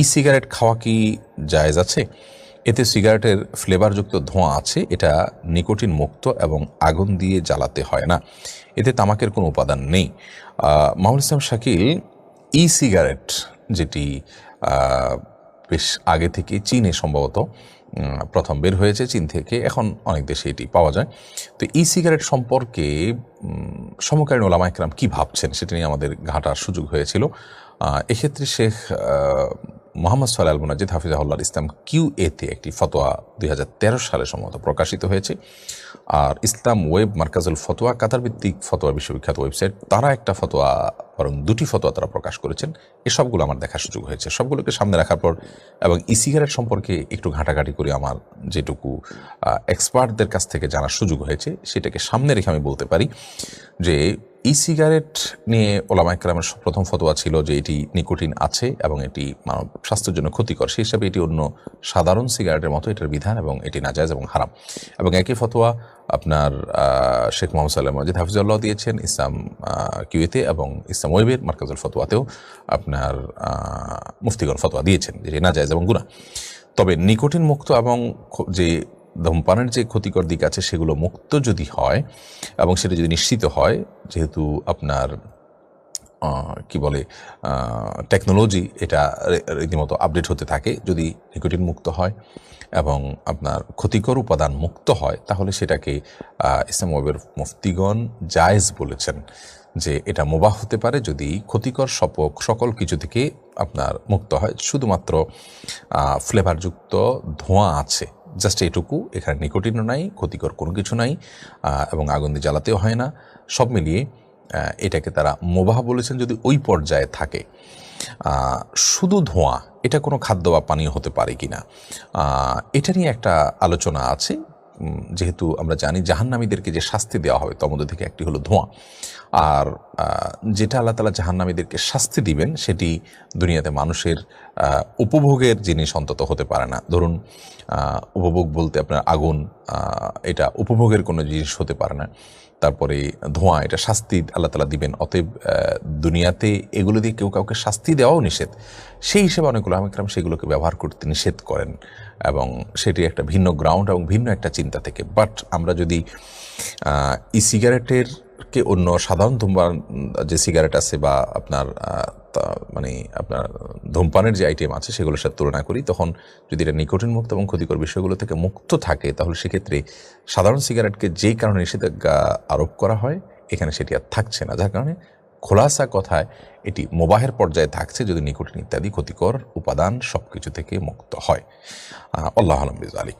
E cigarette খাওয়া কি জায়েজ আছে? এতে সিগারেটের ফ্লেভারযুক্ত ধোঁয়া আছে, এটা নিকোটিন মুক্ত এবং আগুন দিয়ে জ্বালাতে হয় না। এতে তামাকের কোনো উপাদান নেই। মাহুল ইসলাম শাকিল ই সিগারেট যেটি বেশ আগে থেকে চীনে সম্ভবত প্রথম বের হয়েছে চীন থেকে, এখন অনেক দেশে এটি পাওয়া যায়। তো ই সিগারেট সম্পর্কে সমকালীন ওলামা একরাম কী ভাবছেন? সেটা নিয়ে আমাদের ঘাটার সুযোগ হয়েছিল। এক্ষেত্রে শেখ মোহাম্মদ সোহেল মুনাজিদ হাফিজাহুল্লাহ ইসলাম কিউ এতে একটি ফতোয়া দু হাজার তেরো সালে সম্ভবত প্রকাশিত হয়েছে। আর ইসলাম ওয়েব মার্কাজুল ফতোয়া কাতার ভিত্তিক ফতোয়া বিশ্ববিখ্যাত ওয়েবসাইট, তারা একটা ফতোয়া, বরং দুটি ফতোয়া তারা প্রকাশ করেছেন। এসবগুলো আমার দেখার সুযোগ হয়েছে। সবগুলোকে সামনে রাখার পর, এবং ই সিগারেট সম্পর্কে একটু ঘাটাঘাটি করে আমার যেটুকু এক্সপার্টদের কাছ থেকে জানার সুযোগ হয়েছে, সেটাকে সামনে রেখে আমি বলতে পারি যে ই সিগারেট নিয়ে ওলামা একরামের প্রথম ফতোয়া ছিল যে এটি নিকোটিন আছে এবং এটি মানব স্বাস্থ্যের জন্য ক্ষতিকর। সেই হিসাবে এটি অন্য সাধারণ সিগারেটের মতো এটার বিধান এবং এটি নাজায়জ এবং হারাম। এবং একই ফতোয়া আপনার শেখ মোহাম্মদ সাল্লাহ মজিদ হাফিজুল্লাহ দিয়েছেন ইসলাম আহ, কিউয়েতে এবং ইসলাম ওয়েবের মার্কাজুল ফতোয়াতেও আপনার মুফতিগণ ফতোয়া দিয়েছেন যে নাজায়জ এবং গুণা তবে নিকোটিন মুক্ত এবং যে ধূমপানের যে ক্ষতিকর দিক আছে সেগুলো মুক্ত যদি হয় এবং সেটা যদি নিশ্চিত হয়, যেহেতু আপনার কি বলে টেকনোলজি এটা রীতিমতো আপডেট হতে থাকে, যদি নিকোটিন মুক্ত হয় এবং আপনার ক্ষতিকর উপাদান মুক্ত হয়, তাহলে সেটাকে ইসলাম ওয়েবের মুফতিগণ জায়েজ বলেছেন যে এটা মোবাহ হতে পারে যদি ক্ষতিকর সপক সকল কিছু থেকে আপনার মুক্ত হয়। শুধুমাত্র ফ্লেভারযুক্ত ধোঁয়া আছে। জাস্ট এটুকু, এখানে নিকোটিনও নাই, ক্ষতিকর কোনো কিছু নাই এবং আগুন দিয়ে জ্বালাতেও হয় না। সব মিলিয়ে এটাকে তারা মোবাহ বলেছেন যদি ওই পর্যায়ে থাকে। শুধু ধোঁয়া, এটা কোনো খাদ্য বা পানীয় হতে পারে কি না এটা নিয়ে একটা আলোচনা আছে। যেহেতু আমরা জানি জাহান্নামীদেরকে যে শাস্তি দেওয়া হবে মধ্যে থেকে একটি হলো ধোঁয়া। আর যেটা আল্লাহ তালা জাহান্নামীদেরকে শাস্তি দিবেন, সেটি দুনিয়াতে মানুষের উপভোগের জিনিস অন্তত হতে পারে না। ধরুন উপভোগ বলতে আপনার আগুন এটা উপভোগের কোনো জিনিস হতে পারে না। তারপরে ধোঁয়া, এটা শাস্তি আল্লাহ তালা দিবেন। অতএব দুনিয়াতে এগুলো দিয়ে কেউ কাউকে শাস্তি দেওয়াও নিষেধ। সেই হিসেবে অনেকগুলো আমিকরাম সেগুলোকে ব্যবহার করতে নিষেধ করেন এবং সেটি একটা ভিন্ন গ্রাউন্ড এবং ভিন্ন একটা চিন্তা থেকে। বাট আমরা যদি ই সিগারেটের কে অন্য সাধারণ ধূমপান, যে সিগারেট আছে বা আপনার মানে আপনার ধূমপানের যে আইটেম আছে সেগুলোর সাথে তুলনা করি, তখন যদি এটা নিকোটিন মুক্ত এবং ক্ষতিকর বিষয়গুলো থেকে মুক্ত থাকে, তাহলে সেক্ষেত্রে সাধারণ সিগারেটকে যেই কারণে নিষেধাজ্ঞা আরোপ করা হয়, এখানে সেটি আর থাকছে না। যার কারণে খোলাসা কথায় এটি মোবাহের পর্যায়ে থাকছে যদি নিকোটিন ইত্যাদি ক্ষতিকর উপাদান সব কিছু থেকে মুক্ত হয়। আল্লাহ আলম আলিক